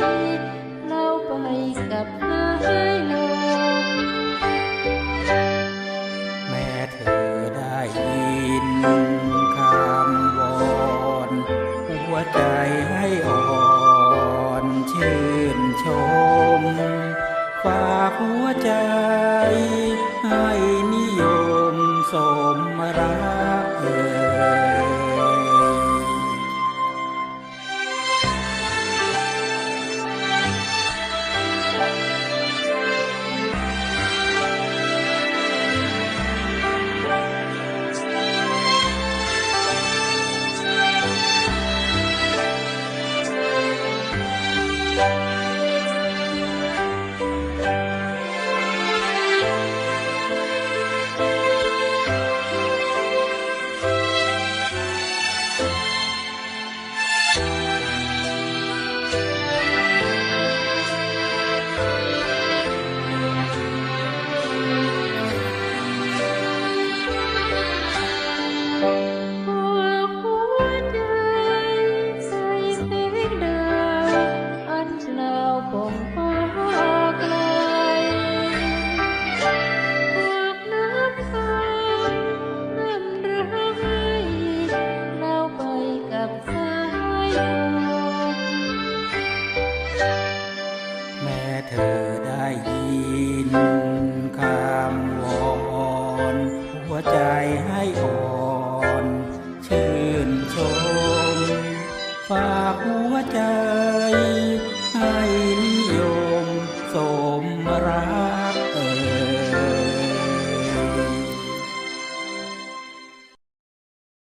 เราไปกับสายลมแม้เธอได้ยินคำวอนหัวใจให้อ่อนชื่นชม ฝากหัวใจให้ แม้เธอได้ยินคำวอนหัวใจให้อ่อนชื่นชม ฝากหัวใจ